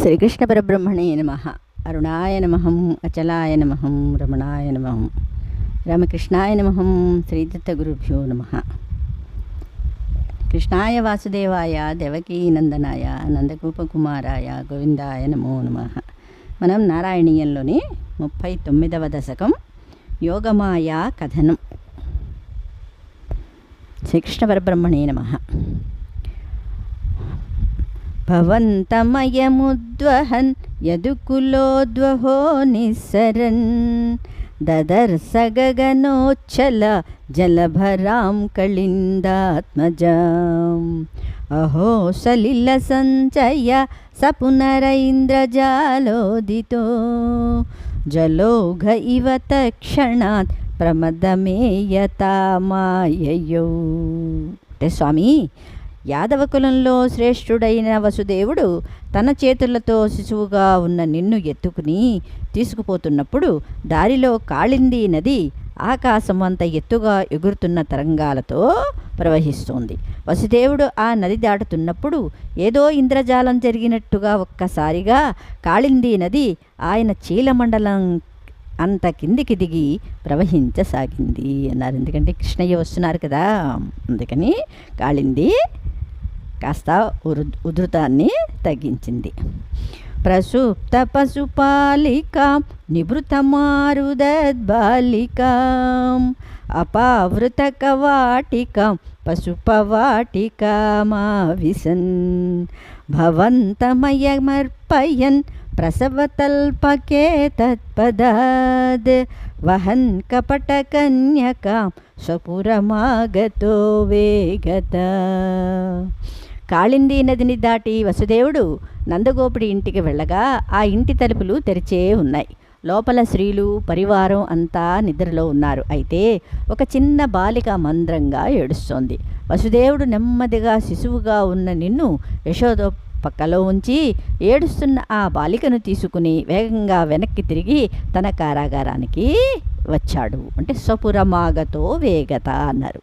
శ్రీకృష్ణ పరబ్రహ్మణే నమ. అరుణాయ నమహం అచలాయ నమహం రమణాయ నమహం రామకృష్ణాయ నమహం శ్రీదత్త గురుభ్యో నమ. కృష్ణాయ వాసుదేవాయ దేవకీనందనాయ నందగోపకుమారాయ గోవిందాయ నమో నమ. మనం నారాయణీయంలోని ముప్పై తొమ్మిదవ దశకం యోగమాయా కథనం. శ్రీకృష్ణ పరబ్రహ్మణే నమ. భవంతమయముద్వహన్ యదుకులోద్వహో నిస్సరన్ దదర్శ గగనోచ్చల జలభరాం కళిందాత్మజాం అహో సలిల సంచయ సపునరైంద్రజాలోదితో జలోఘ ఇవ తక్షణాత్ ప్రమదమేయతామాయయో అంటే స్వామి యాదవ కులంలో శ్రేష్ఠుడైన వసుదేవుడు తన చేతులతో శిశువుగా ఉన్న నిన్ను ఎత్తుకుని తీసుకుపోతున్నప్పుడు దారిలో కాళింది నది ఆకాశం అంత ఎత్తుగా ఎగురుతున్న తరంగాలతో ప్రవహిస్తోంది. వసుదేవుడు ఆ నది దాటుతున్నప్పుడు ఏదో ఇంద్రజాలం జరిగినట్టుగా ఒక్కసారిగా కాళింది నది ఆయన చీలమండలం అంత కిందికి దిగి ప్రవహించసాగింది అన్నారు. ఎందుకంటే కృష్ణయ్య వస్తున్నారు కదా అందుకని కాళింది కాస్త ఉరు ఉధృతాన్ని తగ్గించింది. ప్రసుప్త పశుపాలిక నిభృత మారుదద్బాలికాం అపావృత కవాటికాం పశుపవాటికామావిసన్ భవంతమయమర్పయన్ ప్రసవతల్పకే తత్పదాద్ వహన్ కపటకన్యకాం స్వపురమాగతో వేగత. కాళిందీ నదిని దాటి వసుదేవుడు నందగోపుడి ఇంటికి వెళ్ళగా ఆ ఇంటి తలుపులు తెరిచే ఉన్నాయి. లోపల స్త్రీలు పరివారం అంతా నిద్రలో ఉన్నారు. అయితే ఒక చిన్న బాలిక మంద్రంగా ఏడుస్తోంది. వసుదేవుడు నెమ్మదిగా శిశువుగా ఉన్న నిన్ను యశోద పక్కలో ఉంచి ఏడుస్తున్న ఆ బాలికను తీసుకుని వేగంగా వెనక్కి తిరిగి తన కారాగారానికి వచ్చాడు. అంటే స్వపురమాగతో వేగత అన్నారు.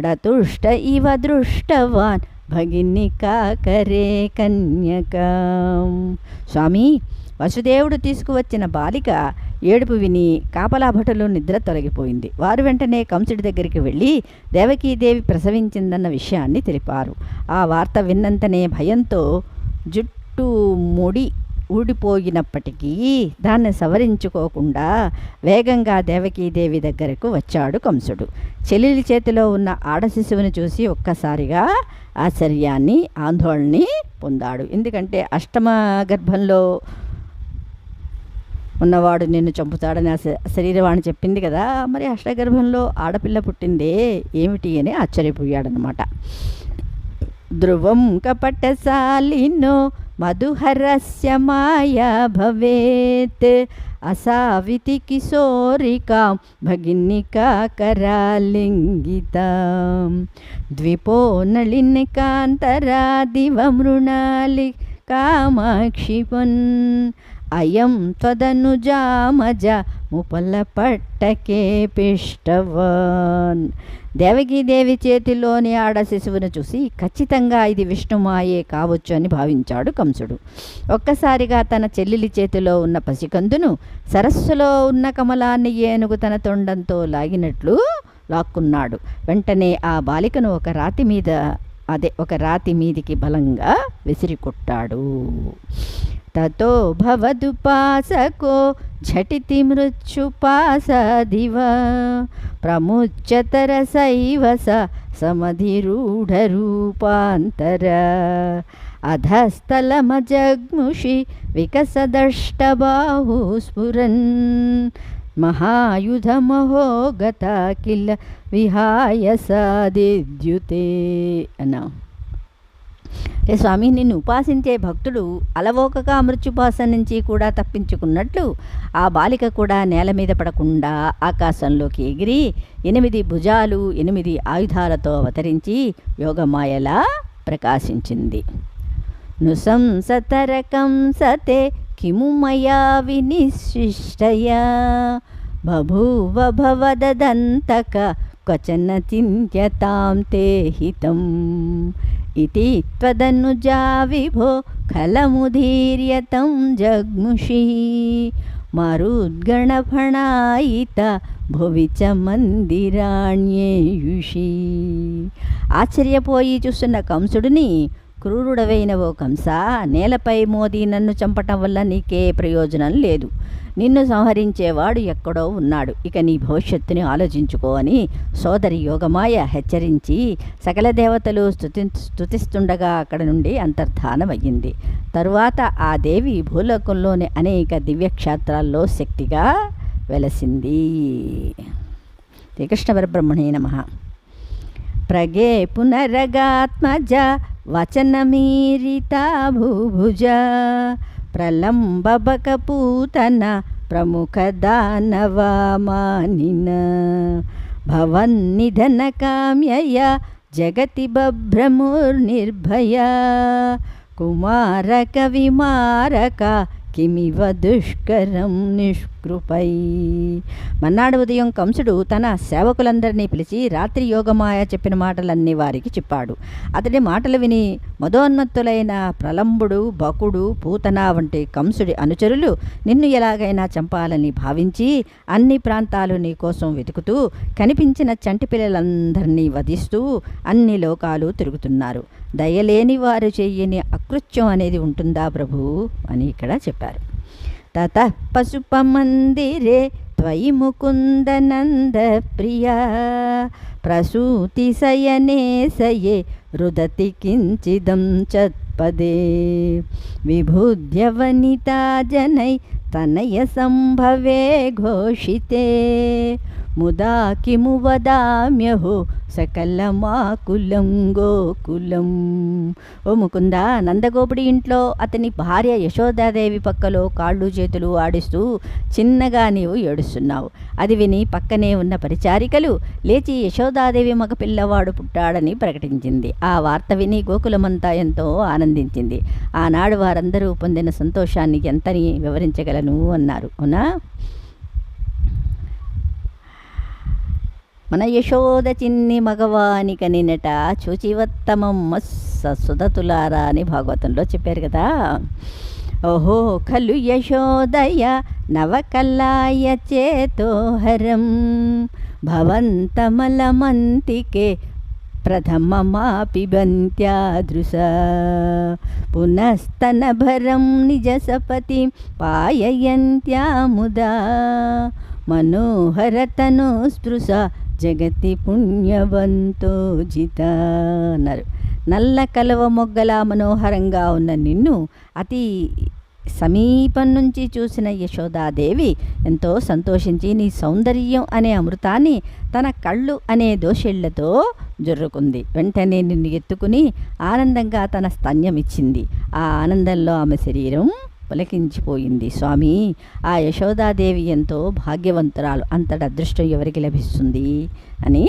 ప్రసవ వార్తయైవార్తిమాన్ డతుష్ట ఇవ దృష్టవాన్ భగిని కాకరే కన్యక. స్వామి వసుదేవుడు తీసుకువచ్చిన బాలిక ఏడుపు విని కాపలాభటలు నిద్ర తొలగిపోయింది. వారు వెంటనే కంసుడి దగ్గరికి వెళ్ళి దేవకీదేవి ప్రసవించిందన్న విషయాన్ని తెలిపారు. ఆ వార్త విన్నంతనే భయంతో జుట్టు ముడి ఊడిపోయినప్పటికీ దాన్ని సవరించుకోకుండా వేగంగా దేవకీదేవి దగ్గరకు వచ్చాడు కంసుడు. చెల్లెలి చేతిలో ఉన్న ఆడ శిశువుని చూసి ఒక్కసారిగా ఆశ్చర్యాన్ని ఆందోళనని పొందాడు. ఎందుకంటే అష్టమ గర్భంలో ఉన్నవాడు నిన్ను చంపుతాడని ఆ శరీరవాణి చెప్పింది కదా మరి అష్టగర్భంలో ఆడపిల్ల పుట్టిందే ఏమిటి అని ఆశ్చర్యపోయాడనమాట ధ్రువం కపటశాలినో मधुहरस्य माया भवेत्। असाविति किशोरिकां भगिनिका करालिङ्गिता द्विपो नलिनिकान्तरा दिवमृणालि कामाक्षिपन् అయం త్వదనుజామజ ముపల పట్టకే పిష్టవాన్. దేవకీదేవి చేతిలోని ఆడ శిశువును చూసి ఖచ్చితంగా ఇది విష్ణుమాయే కావచ్చు అని భావించాడు కంసుడు. ఒక్కసారిగా తన చెల్లెలి చేతిలో ఉన్న పసికందును సరస్సులో ఉన్న కమలాన్ని ఏనుగు తన తొండంతో లాగినట్లు లాక్కున్నాడు. వెంటనే ఆ బాలికను ఒక రాతి మీద అదే ఒక రాతి మీదికి బలంగా విసిరి కొట్టాడు తతో భవదుపాసకో ఝటితి మృత్యుపాసదివ ప్రముచ్చతరసైవ స సమధిరూఢరూపాంతర అధస్థలమజగ్ముషి వికసదష్టబాహు స్ఫురన్ మహాయుధమహో గత కిల విహాయ సాదిద్యుతే అన్నా రే స్వామి నిన్ను ఉపాసించే భక్తుడు అలవోకగా మృత్యుపాసన నుంచి కూడా తప్పించుకున్నట్లు ఆ బాలిక కూడా నేల మీద పడకుండా ఆకాశంలోకి ఎగిరి ఎనిమిది భుజాలు ఎనిమిది ఆయుధాలతో అవతరించి యోగమాయలా ప్రకాశించింది. నుసంసతరకం సతే కిము మయా వినిశిష్టయా బభూవ భవదంతక క్వచన చింత్యతాం తే హితం. ఇతి త్వదనుజా విభో ఖలముదీర్యతం జగ్ముషి మరుద్గణఫణాయిత భువి చ మందిరాణ్యేయుషి ఆశ్చర్యపోయి చూస్తున్న కంసుడిని క్రూరుడవైన ఓ కంస నేలపై మోది నన్ను చంపటం వల్ల నీకే ప్రయోజనం లేదు. నిన్ను సంహరించేవాడు ఎక్కడో ఉన్నాడు. ఇక నీ భవిష్యత్తుని ఆలోచించుకో అని సోదరి యోగమాయ హెచ్చరించి సకల దేవతలు స్థుతి స్తుతిస్తుండగా అక్కడ నుండి అంతర్ధానమయ్యింది. తరువాత ఆ దేవి భూలోకంలోని అనేక దివ్యక్షేత్రాల్లో శక్తిగా వెలసింది. శ్రీకృష్ణ పరబ్రహ్మణే నమ. प्रगे पुनरगात्मज वचनमीरिता भूभुज प्रलम्बबकपूतन प्रमुखदानवामानिन भवन्निधनकाम्यया जगति बभ्रमुर्निर्भया कुमारकविमारका किमिव दुष्करम निष्प కృపై. మన్నాడు ఉదయం కంసుడు తన సేవకులందరినీ పిలిచి రాత్రి యోగమాయ చెప్పిన మాటలన్నీ వారికి చెప్పాడు. అతడి మాటలు విని మదోన్మత్తులైన ప్రలంబుడు బకుడు పూతన వంటి కంసుడి అనుచరులు నిన్ను ఎలాగైనా చంపాలని భావించి అన్ని ప్రాంతాలు నీ కోసం వెతుకుతూ కనిపించిన చంటి పిల్లలందరినీ వధిస్తూ అన్ని లోకాలు తిరుగుతున్నారు. దయలేని వారు చెయ్యని అకృత్యం అనేది ఉంటుందా ప్రభు? అని ఇక్కడ చెప్పారు. తత పశుపమందిరే త్వయి ముకుందనంద ప్రియా ప్రసూతి శయనే సయే రుదతి కించిదం చత్పదే. విభుధ్య వనితా ముదా కిము వదామ్యహో సకలమాకులం గోకులం ఓ ముకుంద నందగోపుడి ఇంట్లో అతని భార్య యశోదాదేవి పక్కలో కాళ్ళు చేతులు ఆడిస్తూ చిన్నగా నీవు ఏడుస్తున్నావు. అది విని పక్కనే ఉన్న పరిచారికలు లేచి యశోదాదేవి మగ పిల్లవాడు పుట్టాడని ప్రకటించింది. ఆ వార్త విని గోకులమంతా ఎంతో ఆనందించింది. ఆనాడు వారందరూ పొందిన సంతోషాన్ని ఎంతని వివరించగలను అన్నారు. అవునా? మన యశోద చిన్ని మగవాని కనినట చూచివత్తమమ్మ సుధతులారా అని భాగవతంలో చెప్పారు కదా. ఓహో ఖలు యశోదయ నవకల్లాయ చేతోహరం. భవంతమలమంతికే ప్రథమమాపిబంత్యాదృశ. పునస్తనభరం నిజ సపతి పాయయంత్యాముదా. మనోహరతను స్పృశ జగతి పుణ్యవంతో జిత అన్నారు నల్ల కలవ మొగ్గల మనోహరంగా ఉన్న నిన్ను అతి సమీపం నుంచి చూసిన యశోదాదేవి ఎంతో సంతోషించి నీ సౌందర్యం అనే అమృతాన్ని తన కళ్ళు అనే దోషిళ్ళతో జొర్రుకుంది. వెంటనే నిన్ను ఎత్తుకుని ఆనందంగా తన స్తన్యమిచ్చింది. ఆ ఆనందంలో ఆమె శరీరం పులకించిపోయింది స్వామి ఆ యశోదాదేవి ఎంతో భాగ్యవంతురాలు. అంతటి అదృష్టం ఎవరికి లభిస్తుంది? అని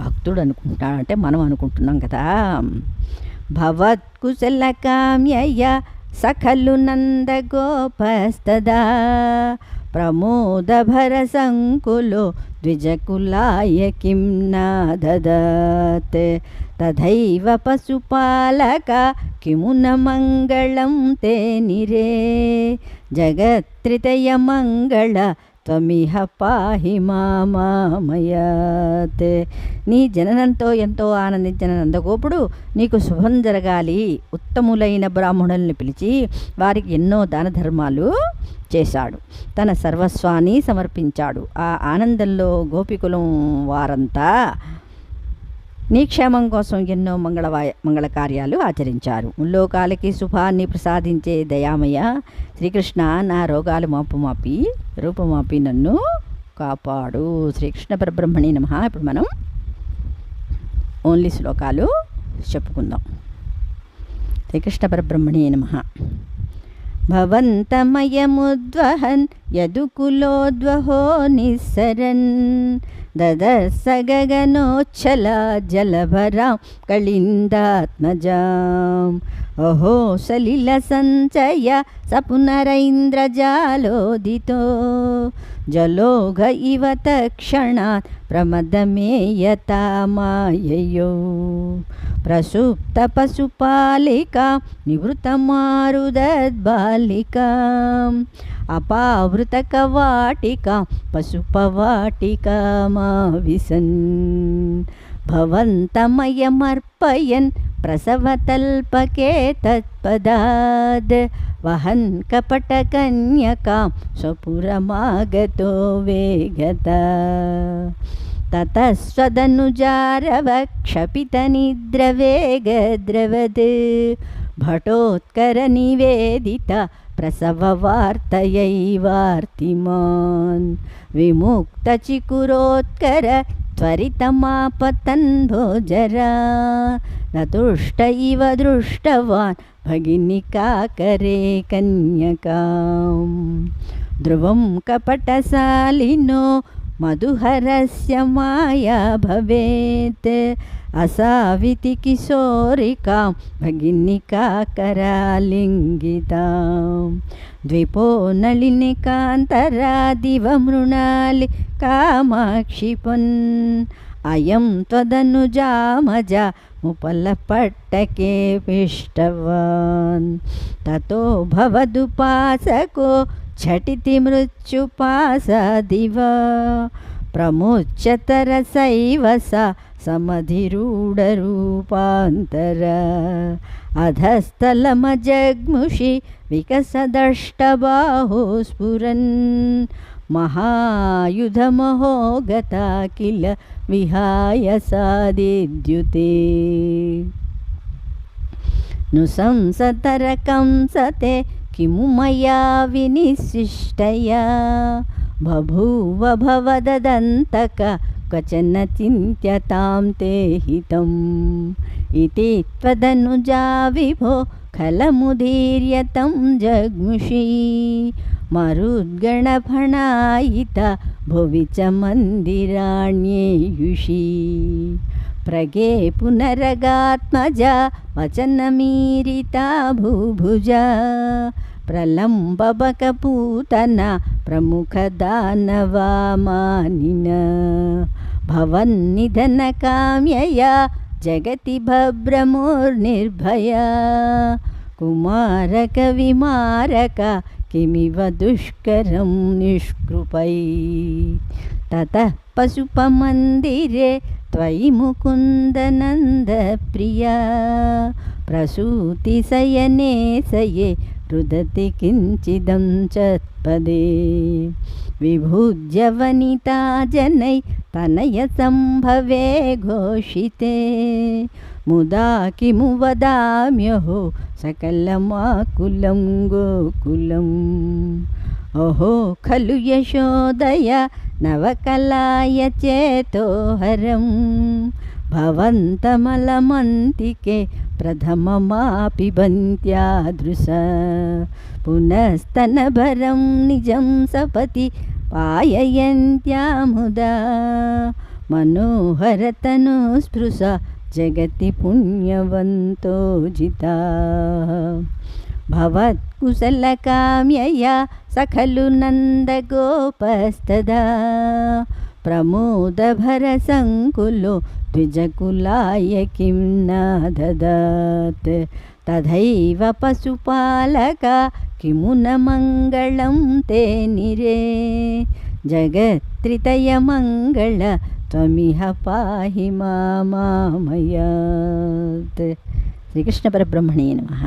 భక్తుడు అనుకుంటాడంటే మనం అనుకుంటున్నాం కదా. భవత్కుశల కామ్యయ సఖలు నందగోపస్తదా. ప్రమోదభర సంకులో ద్విజకులాయ కిం నాదదత్ తథైవ పశుపాలక కిమున మంగళం తే నిరే జగత్రితయ మంగళ త్వమిహ పాహి మామయతే నీ జననంతో ఎంతో ఆనందించిన నందగోపుడు నీకు శుభం జరగాలి. ఉత్తములైన బ్రాహ్మణుల్ని పిలిచి వారికి ఎన్నో దాన ధర్మాలు చేశాడు. తన సర్వస్వాన్ని సమర్పించాడు. ఆ ఆనందంలో గోపికులం వారంతా నీ క్షేమం కోసం ఎన్నో మంగళవాయ మంగళకార్యాలు ఆచరించారు. ముల్లోకాలకి శుభాన్ని ప్రసాదించే దయామయ శ్రీకృష్ణ నా రోగాలు మాపుమాపి రూపమాపి నన్ను కాపాడు. శ్రీకృష్ణ పరబ్రహ్మణి నమ. ఇప్పుడు మనం ఓన్లీ శ్లోకాలు చెప్పుకుందాం. శ్రీకృష్ణపరబ్రహ్మణే నమ. భవంతమయముద్వహన్ యదుకులోద్వహో నిస్సరన్ దదర్శ గగనోచ్చలా జలభరాం కళిందాత్మజాం అహో సలిల సంచయ స పునరైంద్రజాలోదితో జలోఘ ఇవ తక్షణాత్ ప్రమదమేయతా మాయయో. ప్రసుప్త పశుపాలికా నివృతమారుదద్బాలికాం పశుపవాటిక మా విసన్ भवन्तमयमर्पयन् प्रसवतल्पके तत्पदाद् वहन् कपटकन्यकां स्वपुरमागतो वेगता ततः स्वदनुजारवक्षपितनिद्रवेगद्रवद् भटोत्करनिवेदिता प्रसववार्तयैवार्तिमान् विमुक्तचिकुरोत्कर त्वरितमापतन् भोजरा न तुष्ट इव दृष्टवान् भगिनिकाकरे कन्यकाम् ध्रुवं कपटशालिनो मधुहरस्य माया भवेत् असाविति किशोरिकां ದ್ವಿಪೋನಳಿನಿ ಕಾಂತರ ದಿವ ಮೃಣಾಲಿ ಕಾಮಾಕ್ಷಿ ಪೊನ್ ಅಯಂ ತ್ವದನು ಜಾಮಜ ಮುಪಲ ಪಟ್ಟಕೆ ಪಿಷ್ಟವಾನ್ ತಥೋ ಭವದುಪಾಸಕೋ ಝಟಿತಿ ಮೃತ್ಯುಪಾಸ ದಿವ ಪ್ರಮುಚ್ಚತರಸೈವ ಸ समधिरूढरूपान्तर अधस्तलमजग्मुषि विकसदष्टबाहो स्फुरन् महायुधमहो गता किल विहाय सादिद्युते नुसंसतरकंसते किमु मया विनिशिष्टया बभूव भवददन्तक क्वचन चिन्त्यतां ते हितम्। इति त्वदनुजा विभो खलमुदीर्यतं जग्मुषी। मरुद्गणफणायिता भुवि च मन्दिराण्येयुषी। प्रगे पुनरगात्मजा वचनमीरिता भूभुजा प्रलम्बबकपूतना प्रमुखदानवामानिन। भवन्निधनकाम्यया जगति भभ्रमुर्निर्भया कुमारकविमारक किमिव दुष्करं निष्कृपै। ततः पशुपमन्दिरे त्वयि मुकुन्दनन्दप्रिया। प्रसूतिशयने सये रुदति किञ्चिदं चत्पदे विभुज्य वनिता जनै तनयसम्भवे घोषिते मुदा किमु वदाम्यहो सकलमाकुलं गोकुलम् अहो खलु यशोदय नवकलाय चेतोहरं भवन्तमलमन्तिके प्रथममापि बन्त्यादृश पुनस्तनभरं निजं सपति पाययन्त्यामुदा मनोहरतनुस्पृश जगति पुण्यवन्तो जिता भवत्कुशलकाम्यया स खलु नन्दगोपस्तदा प्रमोदभरसङ्कुलो द्विजकुलाय न ददात् तथैव पशुपालक किमु न मङ्गलं ते निरे जगत्त्रितयमङ्गल त्वमिह पाहि मामयात् श्रीकृष्णपरब्रह्मणे नमः